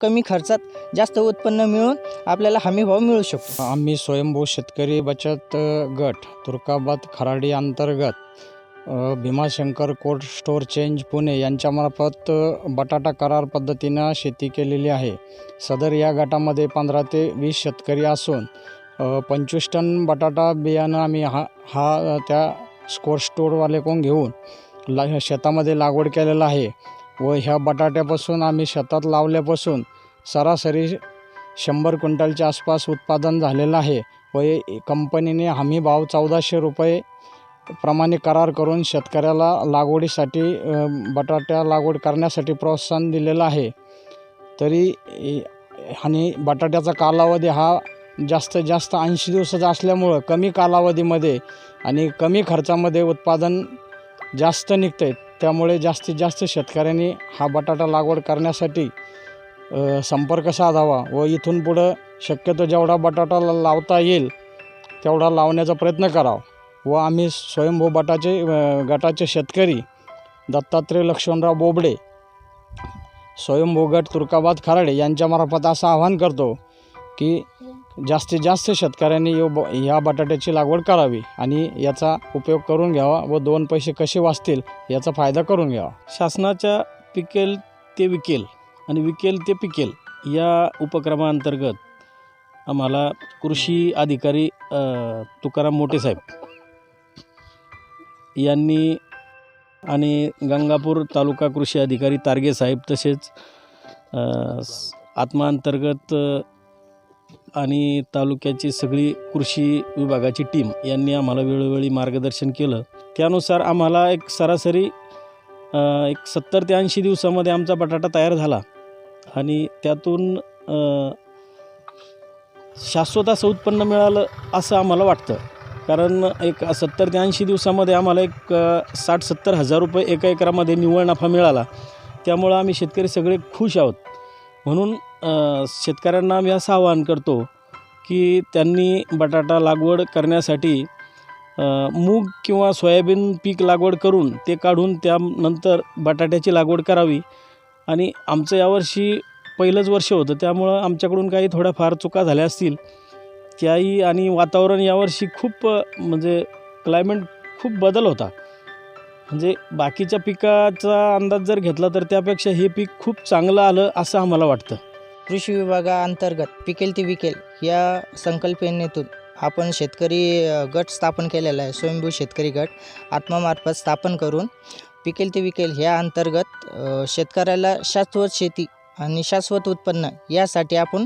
कमी खर्चात जास्त उत्पन्न मिळून आपल्याला हमीभाव मिळू शकतो. आम्ही स्वयंभू शेतकरी बचत गट तुर्काबाद खराडी अंतर्गत Bhimashankar cold store change Pune यांच्यामार्फत बटाटा करार पद्धतीनं शेती केलेली आहे. सदर या गटामध्ये पंधरा ते वीस शेतकरी असून पंचवीस टन बटाटा बियाणं आम्ही हा हा त्या कोल्ड स्टोअरवालेकडून घेऊन ला शेतामध्ये लागवड केलेलं आहे. व ह्या बटाट्यापासून आम्ही शेतात लावल्यापासून सरासरी शंभर क्विंटलच्या आसपास उत्पादन झालेलं आहे व कंपनीने हमी भाव चौदाशे रुपये प्रमाणे करार करून शेतकऱ्याला लागवडीसाठी बटाट्या लागवड करण्यासाठी प्रोत्साहन दिलेलं आहे. तरी आणि बटाट्याचा कालावधी हा जास्तीत जास्त ऐंशी दिवसाचा असल्यामुळं कमी कालावधीमध्ये आणि कमी खर्चामध्ये उत्पादन जास्त निघतं आहे त्यामुळे जास्तीत जास्त शेतकऱ्यांनी हा बटाटा लागवड करण्यासाठी संपर्क साधावा व इथून पुढं शक्यतो जेवढा बटाटा लावता येईल तेवढा लावण्याचा प्रयत्न करावा. व आम्ही स्वयंभू बटाचे गटाचे शेतकरी दत्तात्रय लक्ष्मणराव बोबडे स्वयंभू गट तुर्काबाद खराडे यांच्यामार्फत असं आवाहन करतो की जास्तीत जास्त शेतकऱ्यांनी यो ब ह्या बटाट्याची लागवड करावी आणि याचा उपयोग करून घ्यावा व दोन पैसे कसे वाचतील याचा फायदा करून घ्यावा. शासनाच्या पिकेल ते विकेल आणि विकेल ते पिकेल या उपक्रमाअंतर्गत आम्हाला कृषी अधिकारी तुकाराम मोठेसाहेब यांनी आणि गंगापूर तालुका कृषी अधिकारी तारगे साहेब तसेच आत्माअंतर्गत आणि तालुक्याची सगळी कृषी विभागाची टीम यांनी आम्हाला वेळोवेळी मार्गदर्शन केलं. त्यानुसार आम्हाला एक सरासरी एक सत्तर ते ऐंशी दिवसामध्ये आमचा बटाटा तयार झाला. आणि त्यातून शाश्वत असं उत्पन्न मिळालं असं आम्हाला वाटतं. कारण एक सत्तर ते ऐंशी दिवसामध्ये आम्हाला एक साठ सत्तर हजार रुपये एका एकरामध्ये निव्वळ नफा मिळाला. त्यामुळं आम्ही शेतकरी सगळे खुश आहोत. म्हणून शेतकऱ्यांना आम्ही असं आवाहन करतो की त्यांनी बटाटा लागवड करण्यासाठी मूग किंवा सोयाबीन पीक लागवड करून ते काढून त्यानंतर बटाट्याची लागवड करावी. आणि आमचं यावर्षी पहिलंच वर्ष होतं त्यामुळं आमच्याकडून काही थोड्याफार चुका झाल्या असतील. त्याही आणि वातावरण यावर्षी खूप म्हणजे क्लायमेट खूप बदल होता. म्हणजे बाकीच्या पिकाचा अंदाज जर घेतला तर त्यापेक्षा हे पीक खूप चांगलं आलं असं आम्हाला वाटतं. कृषी विभागाअंतर्गत पिकेल ती विकेल या संकल्पनेतून आपण शेतकरी गट स्थापन केलेला आहे स्वयंभू शेतकरी गट आत्मामार्फत स्थापन करून पिकेल ते विकेल ह्या अंतर्गत शेतकऱ्याला शाश्वत शेती आणि शाश्वत उत्पन्न यासाठी आपण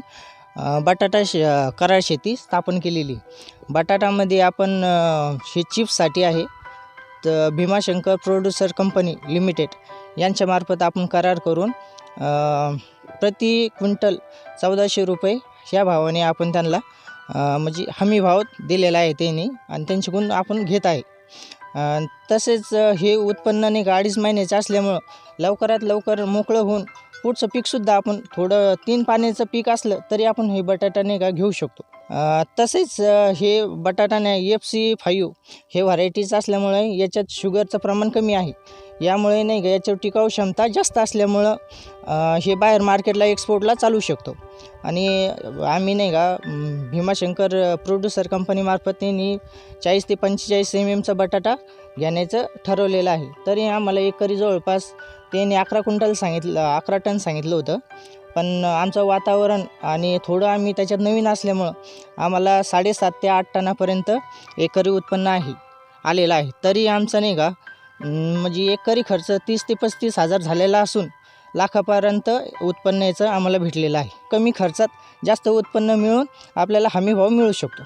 बटाटा शे करार शेती स्थापन केलेली. बटाटामध्ये आपण ही हे चिप्ससाठी आहे. तर भीमाशंकर प्रोड्युसर कंपनी लिमिटेड यांच्यामार्फत आपण करार करून प्रति क्विंटल चौदाशे रुपये ह्या भावाने आपण त्यांना म्हणजे हमी भाव दिलेला आहे त्यांनी आणि त्यांच्याकडून आपण घेत आहे. तसेच हे उत्पन्न नाही का अडीच महिन्याचं असल्यामुळं लवकरात लवकर मोकळं होऊन पुढचं पीकसुद्धा आपण थोडं तीन पाण्याचं पीक असलं तरी आपण हे बटाटा नाही का घेऊ शकतो. तसेच हे बटाटाने एफ सी फाईव्ह हे व्हरायटीज असल्यामुळे याच्यात शुगरचं प्रमाण कमी आहे. यामुळे नाही का याच्यावर टिकाऊ क्षमता जास्त असल्यामुळं हे बाहेर मार्केटला एक्सपोर्टला चालू शकतो. आणि आम्ही नाही का भीमाशंकर प्रोड्युसर कंपनीमार्फत त्यांनी चाळीस ते पंचेचाळीस एम एमचा बटाटा घेण्याचं ठरवलेलं आहे. तरी आम्हाला एकरी जवळपास त्यांनी अकरा क्विंटल सांगितलं अकरा टन सांगितलं होतं. पण आमचं वातावरण आणि थोडं आम्ही त्याच्यात नवीन असल्यामुळं आम्हाला साडेसात ते आठ टनापर्यंत एकरी उत्पन्न आहे आलेलं आहे. तरी आमचं नाही का म्हणजे एकरी खर्च तीस ते पस्तीस हजार झालेला असून लाखापर्यंत उत्पन्न याचं आम्हाला भेटलेलं आहे. कमी खर्चात जास्त उत्पन्न मिळून आपल्याला हमीभाव मिळू शकतो.